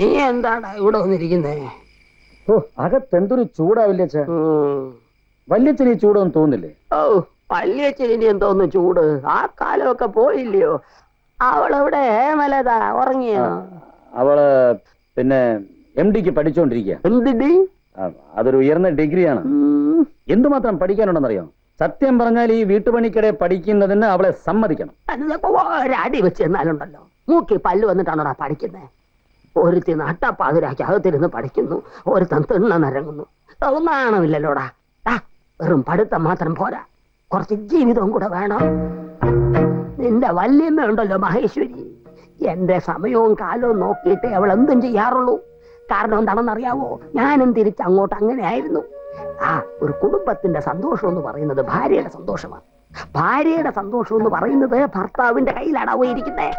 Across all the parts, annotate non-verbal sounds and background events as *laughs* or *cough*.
നീ എന്താടാ ഇവിടെ വന്നിരിക്കുന്നേ? ഓ അകത്തെന്തൊരു ചൂടാവില്ല ഉം. വല്യച്ഛന് ഈ ചൂടൊന്നും തോന്നില്ലേ? ഓ വല്യച്ചനി എന്തോന്ന് ചൂട്. ആ കാലമൊക്കെ പോയില്ലയോ? അവളെവിടെ ഹേമലതാ ഉറങ്ങിയോ? അവൾ പിന്നെ എം ഡിക്ക് പഠിച്ചോണ്ടിരിക്ക. എന്തിടി അതൊരു ഉയർന്ന ഡിഗ്രിയാണ്. എന്തുമാത്രം പഠിക്കാനുണ്ടെന്നറിയോ? സത്യം പറഞ്ഞാൽ ഈ വീട്ടുപണിക്കിടെ പഠിക്കുന്നതിന് അവളെ സമ്മതിക്കണം. ഒരടി വെച്ച് എന്നാലുണ്ടല്ലോ മൂക്കി പല്ല് വന്നിട്ടാണോടാ പഠിക്കുന്നേ? ഒരുത്തി നട്ടപ്പാതിരാക്കി അകത്തിരുന്ന് പഠിക്കുന്നു. ഒരുത്തൻ തിണ്ണ നിരങ്ങുന്നു. ഒന്നാണമില്ലല്ലോടാ ആ, വെറും പഠിത്തം മാത്രം പോരാ. കുറച്ച് ജീവിതവും കൂടെ വേണം. നിന്റെ വല്യമ്മ ഉണ്ടല്ലോ മഹേശ്വരി. എന്റെ സമയവും കാലവും നോക്കിയിട്ട് അവൾ എന്തും ചെയ്യാറുള്ളൂ. കാരണം എന്താണെന്നറിയാവോ? ഞാനും തിരിച്ച് അങ്ങോട്ട് അങ്ങനെ ആയിരുന്നു ആ ഒരു കുടുംബത്തിന്റെ സന്തോഷം എന്ന് പറയുന്നത് ഭാര്യയുടെ സന്തോഷമാണ്. ഭാര്യയുടെ സന്തോഷം എന്ന് പറയുന്നത് ഭർത്താവിന്റെ കയ്യിലാണ് ഇരിക്കുന്നത്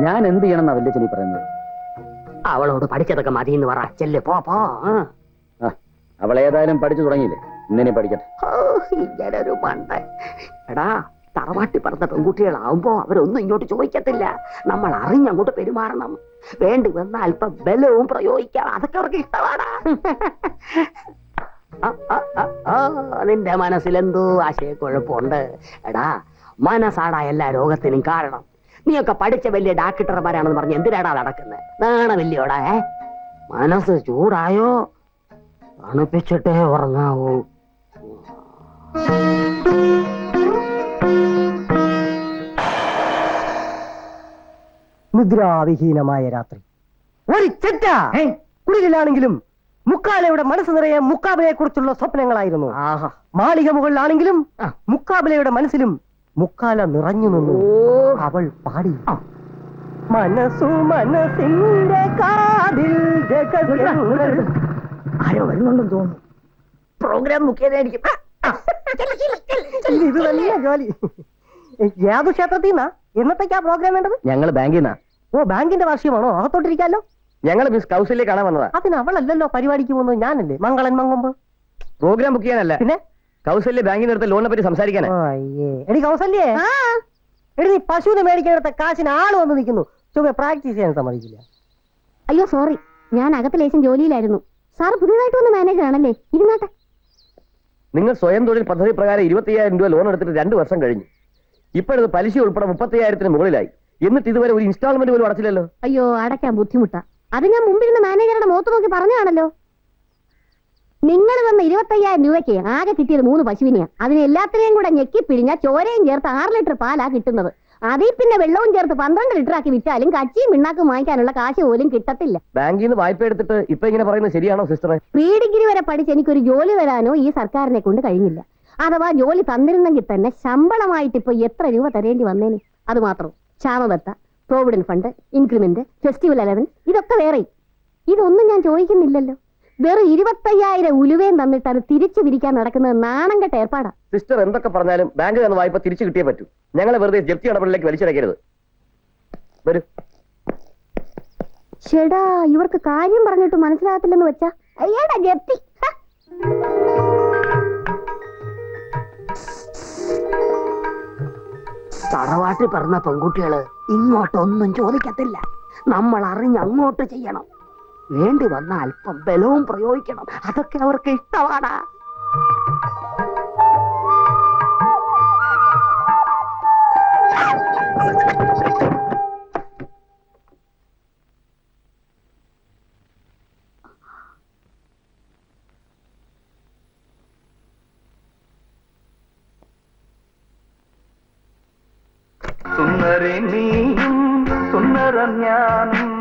ഞാൻ എന്ത് ചെയ്യണം എന്നാ വല്യച്ചനി പറയുന്നത്? അവളോട് പഠിച്ചതൊക്കെ മതി എന്ന് പറ. ചെല്ല് പോ പോ. അവൾ ഏതായാലും പഠിച്ചു തുടങ്ങിയില്ലേ? ഇന്നിനി പഠിക്കട്ടെ. ഇങ്ങനൊരു ഇങ്ങനെ എടാ തറവാട്ടി പറഞ്ഞ പെൺകുട്ടികളാവുമ്പോ അവരൊന്നും ഇങ്ങോട്ട് ചോദിക്കത്തില്ല. നമ്മൾ അറിഞ്ഞങ്ങോട്ട് പെരുമാറണം. വേണ്ടി വന്ന അല്പം ബലവും പ്രയോഗിക്കാം. അതൊക്കെ അവർക്ക് ഇഷ്ടമാണ് നിന്റെ മനസ്സിലെന്തോ ആശയക്കുഴപ്പമുണ്ട്. എടാ മനസ്സാടാ എല്ലാ രോഗത്തിനും കാരണം. നീയൊക്കെ പഠിച്ച വലിയ ഡാക്ടർമാരാണെന്ന് പറഞ്ഞ് എന്തിനാടാ നടക്കുന്നത് നാണമില്ലയോടാ ഏ? മനസ്സ് ചൂടായോ? തണുപ്പിച്ചിട്ടേ ഉറങ്ങാവൂ. നിദ്രാവിഹീനമായ രാത്രി. ഒരു ചെറ്റ! കുടിലാണെങ്കിലും മുക്കാലയുടെ മനസ്സ് നിറയെ മുക്കാബിലെ കുറിച്ചുള്ള സ്വപ്നങ്ങളായിരുന്നു. ആഹാ. മാളിക മുകളിലാണെങ്കിലും. മുക്കാബിലയുടെ മനസ്സിലും മുക്കാല നിറഞ്ഞു നിന്നു. അവൾ പാടി. മനസ്സു മനസ്സിന്റെ കാതിൽ ആരോ വരുന്നുണ്ടെന്ന് തോന്നുന്നു. പ്രോഗ്രാം മുഖ്യതായിരിക്കും ഇത് നല്ല ജോലി. ഏത് ക്ഷേത്രത്തിൽ നിന്നാ? എന്നത്തേക്കാ പ്രോഗ്രാം വേണ്ടത് ഞങ്ങൾ ബാങ്കിൽ നിന്നാ. ഓ ബാങ്കിന്റെ വാർഷികമാണോ അകത്തോട്ടിരിക്കാലോ? ഞങ്ങൾ മിസ് കൗശല്യ കാണാൻ വന്നതാ. അതിന് അവളല്ലല്ലോ പരിപാടിക്ക് പോകുന്നത്? ഞാനല്ലേ? മംഗളൻ മങ്കൊമ്പ്. പ്രോഗ്രാം ബുക്ക് ചെയ്യാനല്ല. പിന്നെ? കൗശല്യ നിന്ന് അടുത്ത ലോണിനെ പറ്റി സംസാരിക്കാനാണ് ഓ, അയ്യേ. എടി കൗസല്യേ. എടി നീ പശുവിനെ മേടിക്കാനെടുത്ത കാശിന് ആൾ വന്ന് നിൽക്കുന്നു. ചുമ പ്രാക്ടീസ് ചെയ്യാൻ സമ്മതിക്കില്ല. അയ്യോ സോറി. ഞാൻ അകത്ത് ലേശം ജോലിയിലായിരുന്നു. സാർ പുതിയതായിട്ട് വന്ന മാനേജർ ആണല്ലേ? ഇരുന്നാട്ടെ. നിങ്ങൾ സ്വയം തൊഴിൽ പദ്ധതി പ്രകാരം ഇരുപത്തിയ്യായിരം രൂപ ലോൺ എടുത്തിട്ട് രണ്ട് വർഷം കഴിഞ്ഞു. ഇപ്പോഴത് പലിശ ഉൾപ്പെടെ മുപ്പത്തിയ്യായിരത്തിന് മുകളിലായി. എന്നിട്ട് ഇതുവരെ ഒരു ഇൻസ്റ്റാൾമെന്റ് പോലും അടച്ചില്ലല്ലോ. അയ്യോ അടയ്ക്കാൻ ബുദ്ധിമുട്ടാ. അത് ഞാൻ മുമ്പിരുന്ന മാനേജറുടെ മുഖത്ത് നോക്കി പറഞ്ഞാണല്ലോ നിങ്ങൾ വന്ന ഇരുപത്തയ്യായിരം രൂപയ്ക്ക് ആകെ കിട്ടിയത് മൂന്ന് പശുവിനെയാ. അതിന് എല്ലാത്തിനെയും കൂടെ ഞെക്കി പിഴിഞ്ഞ ചോരയും ചേർത്ത് ആറ് ലിറ്റർ പാലാ കിട്ടുന്നത്. അതിൽ പിന്നെ വെള്ളവും ചേർത്ത് പന്ത്രണ്ട് ലിറ്റർ ആക്കി വിറ്റാലും കച്ചിയും പിണ്ണാക്കും വാങ്ങിക്കാനുള്ള കാശ് പോലും കിട്ടത്തില്ല. ബാങ്കിൽ നിന്ന് വായ്പ എടുത്തിട്ട് ഇപ്പൊ ഇങ്ങനെ പറയുന്നത് ശരിയാണോ സിസ്റ്ററെ? പ്രീ ഡിഗ്രി വരെ പഠിച്ച് എനിക്കൊരു ജോലി തരാനോ ഈ സർക്കാരിനെ കൊണ്ട് കഴിഞ്ഞില്ല. അഥവാ ജോലി തന്നിരുന്നെങ്കിൽ തന്നെ ശമ്പളമായിട്ട് ഇപ്പൊ എത്ര രൂപ തരേണ്ടി വന്നേനെ? അത് മാത്രം. ക്ഷാമബത്ത provident fund increment festival allowance ഇതൊക്കെ വേറെ ഇതൊന്നും ഞാൻ ചോദിക്കുന്നില്ലല്ലോ. വെറും ഇരുപത്തയ്യായിരം ഉലുവയും തന്നിട്ട് അത് തിരിച്ചു പിരിക്കാൻ നടക്കുന്നത് നാണം കെട്ട ഏർപ്പാടാ. സിസ്റ്റർ എന്തൊക്കെ പറഞ്ഞാലും ബാങ്ക് തന്നെ വായ്പ തിരിച്ചു കിട്ടിയേ പറ്റൂ. ഞങ്ങളെ വെറുതെ ജപ്തി നടപടിയിലേക്ക് വലിച്ചിടക്കരുത് വരൂ. ചേടാ ഇവർക്ക് കാര്യം പറഞ്ഞിട്ട് മനസ്സിലാകത്തില്ലെന്ന് വെച്ചാ. അയ്യാടാ ജപ്തി. ഹ. തറവാട്ടിൽ പറഞ്ഞ പെൺകുട്ടികൾ ഇങ്ങോട്ടൊന്നും ചോദിക്കത്തില്ല. നമ്മൾ അറിഞ്ഞ് അങ്ങോട്ട് ചെയ്യണം. വേണ്ടി വന്ന അല്പം ബലവും പ്രയോഗിക്കണം. അതൊക്കെ അവർക്ക് ഇഷ്ടമാണ്. സുന്ദരി നീയും സുന്ദരം ഞാനും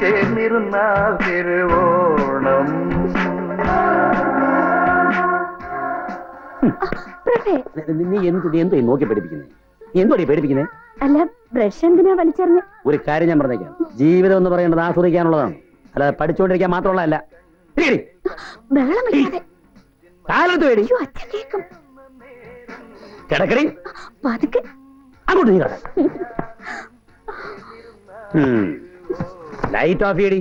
ചേർന്നിരുന്നാൽ തിരുവോണം. നീ എന്ത് നീ എന്തോ ഈ നോക്കി പേടിപ്പിക്കുന്നേ നീ എന്തോടി പേടിപ്പിക്കുന്നേ അല്ല ബ്രഷ് എന്തിനാ വലിച്ചെറിഞ്ഞ? ഒരു കാര്യം ഞാൻ പറഞ്ഞേക്കാം. ജീവിതം എന്ന് പറയുന്നത് ആസ്വദിക്കാനുള്ളതാണ്. അല്ലാതെ പഠിച്ചുകൊണ്ടിരിക്കാൻ മാത്രമുള്ളതല്ല കാലത്ത് പേടി കിടക്കടി. അങ്ങോട്ട് നീ *laughs* ലൈറ്റ് ഓഫ് ചെയ്യടി